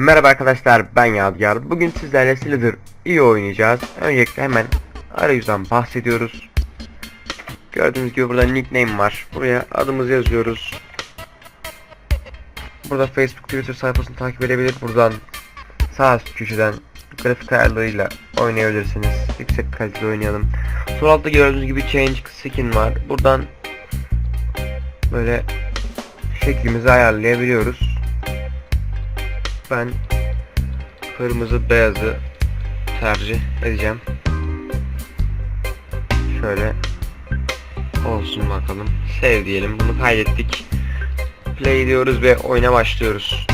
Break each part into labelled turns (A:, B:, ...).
A: Merhaba arkadaşlar ben Yadigar. Bugün sizlerle Slither iyi oynayacağız. Öncelikle hemen arayüzden bahsediyoruz. Gördüğünüz gibi burada nickname var. Buraya adımızı yazıyoruz. Burada Facebook, Twitter sayfasını takip edebilir. Buradan sağ üst köşeden grafik ayarlarıyla oynayabilirsiniz. Yüksek kalitede oynayalım. Sol altta gördüğünüz gibi change skin var. Buradan böyle şeklimizi ayarlayabiliyoruz. Ben kırmızı beyazı tercih edeceğim. Şöyle olsun bakalım. Sev diyelim. Bunu kaydettik. Play diyoruz ve oyuna başlıyoruz.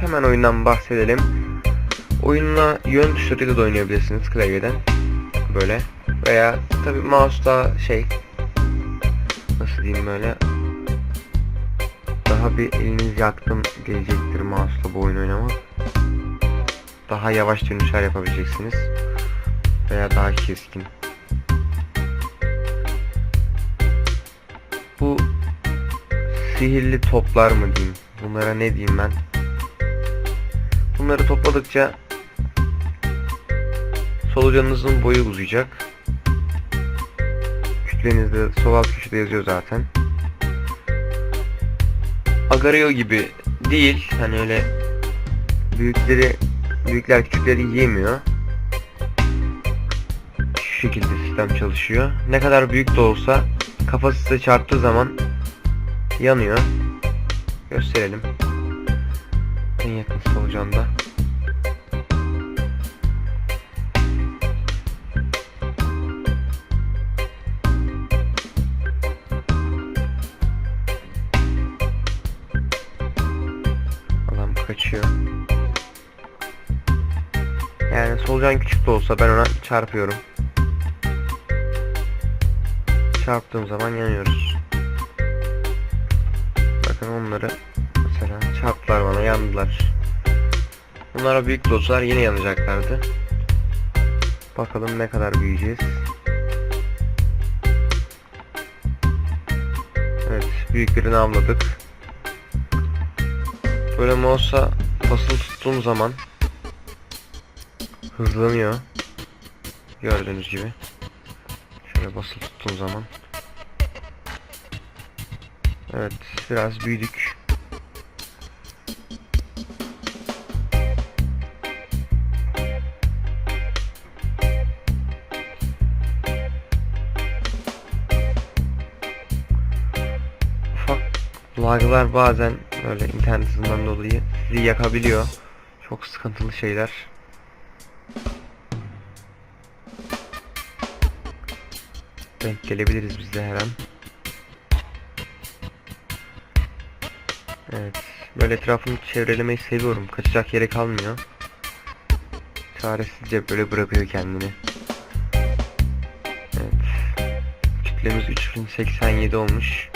A: Hemen oyundan bahsedelim. Oyunla yön tuşlarıyla da oynayabilirsiniz klavyeden. Böyle. Veya tabi mouse'da şey nasıl diyeyim böyle daha bir eliniz yatkın gelecektir mouse'la bu oyun oynamak. Daha yavaş dönüşler yapabileceksiniz. Veya daha keskin. Bu sihirli toplar mı diyeyim? Bunlara ne diyeyim ben? Bunları topladıkça solucanınızın boyu uzayacak. Kütlenizde sol alt köşede yazıyor zaten. Agario gibi değil. Hani öyle büyükleri büyükler küçükleri yiyemiyor. Şu şekilde sistem çalışıyor. Ne kadar büyük de olsa kafası size çarptığı zaman yanıyor. Gösterelim. En yakın solucanda. Solucan küçük de olsa ben ona çarpıyorum. Çarptığım zaman yanıyoruz. Bakın onları mesela çarptılar bana yandılar. Bunlara büyük de olsalar yine yanacaklardı. Bakalım ne kadar büyüyeceğiz. Evet büyük birini avladık. Böyle mouse'a basılı tuttuğum zaman hızlanıyor. Gördüğünüz gibi. Şöyle basılı tuttuğum zaman. Evet, biraz büyüdük. Ufak laglar bazen böyle internet hızından dolayı sizi yakabiliyor. Çok sıkıntılı şeyler. Denk gelebiliriz biz de her an. Evet. Böyle etrafını çevrelemeyi seviyorum. Kaçacak yere kalmıyor. Çaresizce böyle bırakıyor kendini. Evet. Kütlemiz 3087 olmuş.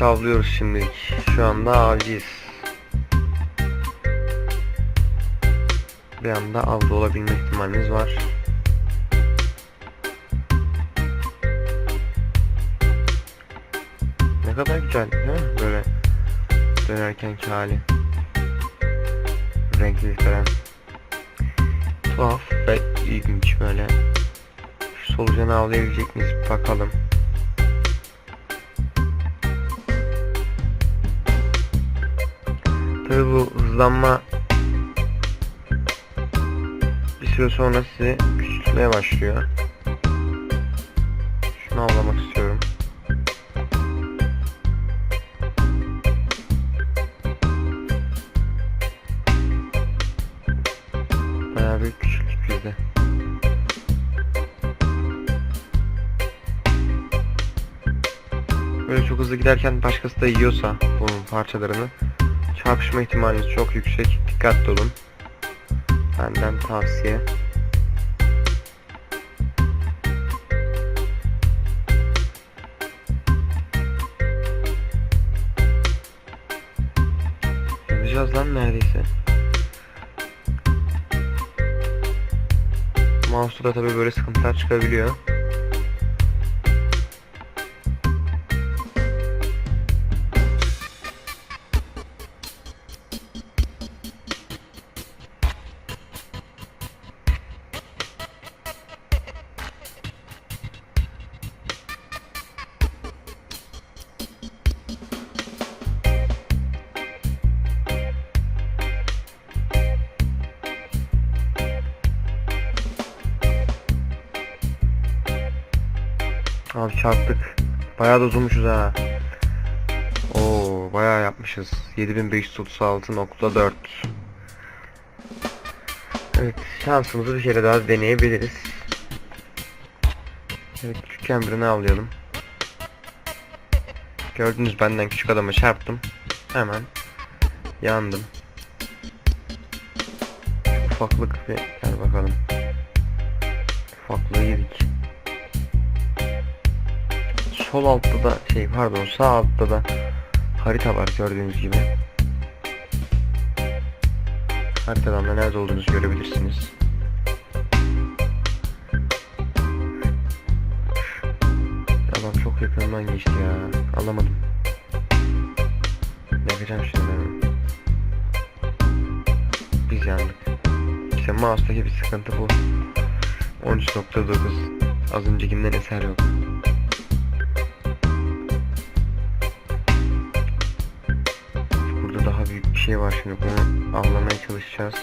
A: Milleti avlıyoruz şimdi. Şu anda avcıyız. Bir anda avda olabilme ihtimaliniz var. Ne kadar güzel değil mi? Böyle dönerkenki hali. Renkli falan. Tuhaf ve ilginç böyle. Şu solucanı avlayabilecek miyiz bakalım. Tabi bu hızlanma bir süre sonra sizi küçültmeye başlıyor. Şunu avlamak istiyorum. Bayağı bir küçülttük biz böyle çok hızlı giderken başkası da yiyorsa bunun parçalarını çarpışma ihtimaliniz çok yüksek. Dikkatli olun. Benden tavsiye. Yazacağız lan neredeyse. Mouse'da da tabii böyle sıkıntılar çıkabiliyor. Abi çarptık. Bayağı da uzunmuşuz ha. Oo, bayağı yapmışız. 7536.4. Evet, şansımızı bir kere daha deneyebiliriz. Evet, küçük birini avlayalım. Gördünüz benden küçük adama çarptım. Hemen yandım. Ufaklık bir gel bakalım. Ufaklığı yedik sol altta da şey pardon sağ altta da harita var gördüğünüz gibi. Haritadan da nerede olduğunuzu görebilirsiniz. Adam çok yakından geçti ya. Alamadım. Yakacağım şimdi ben. Biz yandık. İşte mouse'daki bir sıkıntı bu. 13.9 Az öncekinden eser yok. Bir şey var şimdi bunu avlamaya çalışacağız.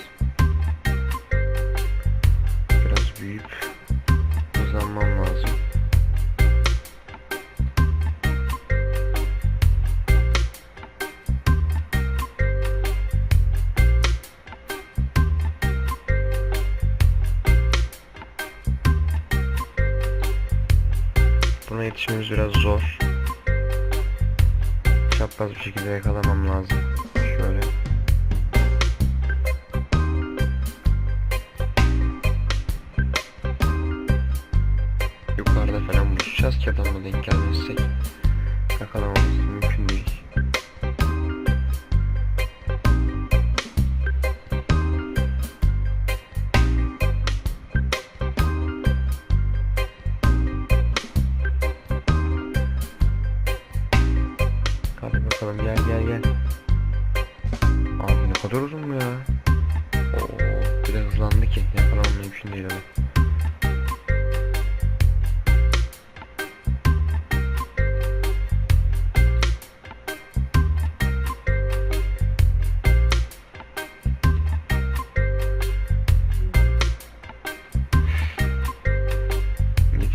A: Biraz büyük hızlanmam lazım. Buna yetişmemiz biraz zor. Çapraz bir şekilde yakalamam lazım. Falan buluşacağız ki adamla denk gelmezsek yakalamamız mümkün değil. Hadi bakalım gel gel gel. Abi ne kadar uzun bu ya. Oo, bir de hızlandı ki yakalamam mümkün değil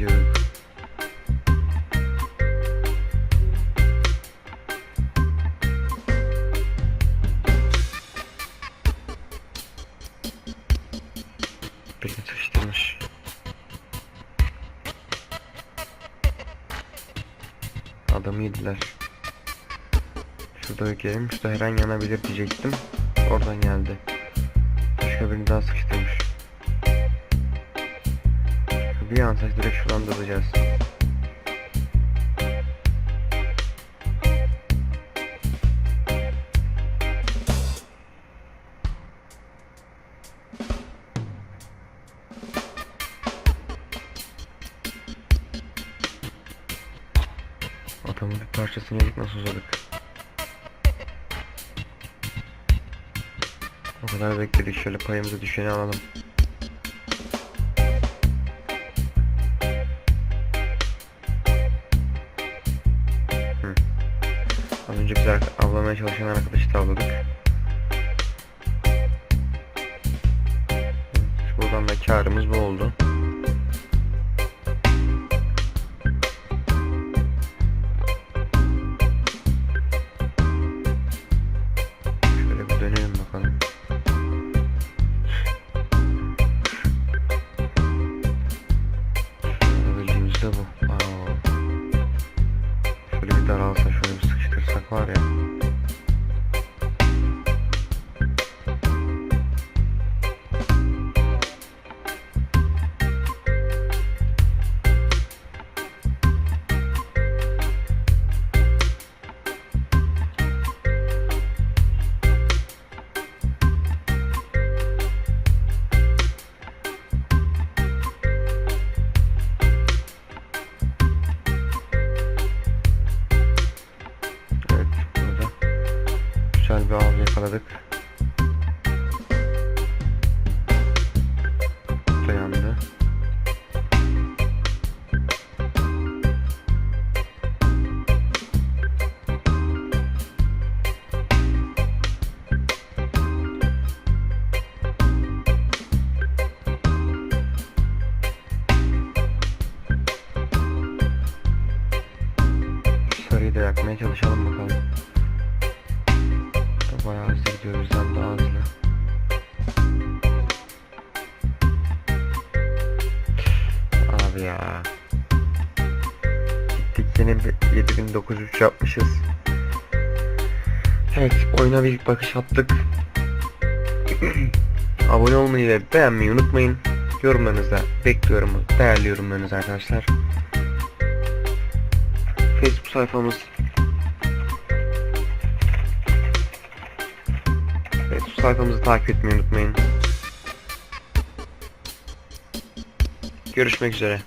A: ama. Gidiyorum. Beni sıkıştırmış. Adamı yediler. Şurada ökelim. Şurada her an yanabilir diyecektim. Oradan geldi. Başka birini daha sıkıştırmış. Bir yansak direkt şuradan dalacağız. Adamın bir parçasını yedik nasıl uzadık. O kadar bekledik şöyle payımızı düşeni alalım. Avlamaya çalışan arkadaşı tavladık. Buradan da karımız bu oldu. Yakmaya çalışalım bakalım. Bayağı hızlı gidiyoruz hem daha hızlı. Abi ya. Gittik yine bir 7903 yapmışız. Evet oyuna bir bakış attık. Abone olmayı ve beğenmeyi unutmayın. Yorumlarınızda bekliyorum. Değerli yorumlarınızı arkadaşlar. Facebook sayfamız Facebook sayfamızı takip etmeyi unutmayın. Görüşmek üzere.